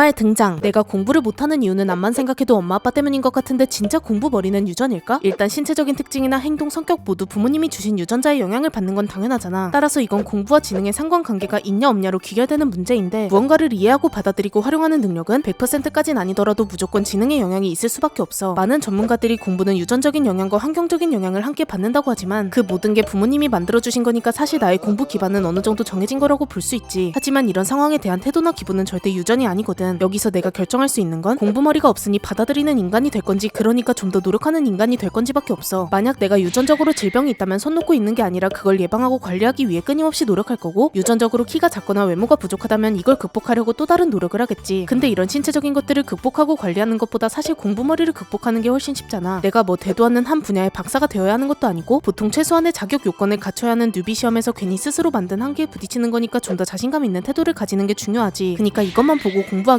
엄마의 등장. 내가 공부를 못하는 이유는 암만 생각해도 엄마 아빠 때문인 것 같은데 진짜 공부 머리는 유전일까? 일단 신체적인 특징이나 행동 성격 모두 부모님이 주신 유전자의 영향을 받는 건 당연하잖아. 따라서 이건 공부와 지능의 상관관계가 있냐 없냐로 귀결되는 문제인데 무언가를 이해하고 받아들이고 활용하는 능력은 100%까진 아니더라도 무조건 지능의 영향이 있을 수밖에 없어. 많은 전문가들이 공부는 유전적인 영향과 환경적인 영향을 함께 받는다고 하지만 그 모든 게 부모님이 만들어주신 거니까 사실 나의 공부 기반은 어느 정도 정해진 거라고 볼 수 있지. 하지만 이런 상황에 대한 태도나 기분은 절대 유전이 아니거든. 여기서 내가 결정할 수 있는 건 공부머리가 없으니 받아들이는 인간이 될 건지 그러니까 좀 더 노력하는 인간이 될 건지밖에 없어. 만약 내가 유전적으로 질병이 있다면 손 놓고 있는 게 아니라 그걸 예방하고 관리하기 위해 끊임없이 노력할 거고 유전적으로 키가 작거나 외모가 부족하다면 이걸 극복하려고 또 다른 노력을 하겠지. 근데 이런 신체적인 것들을 극복하고 관리하는 것보다 사실 공부머리를 극복하는 게 훨씬 쉽잖아. 내가 뭐 대도 않는 한 분야의 박사가 되어야 하는 것도 아니고 보통 최소한의 자격 요건을 갖춰야 하는 뉴비 시험에서 괜히 스스로 만든 한계에 부딪히는 거니까 좀 더 자신감 있는 태도를 가지는 게 중요하지. 그니까 이것만 보고 공부하기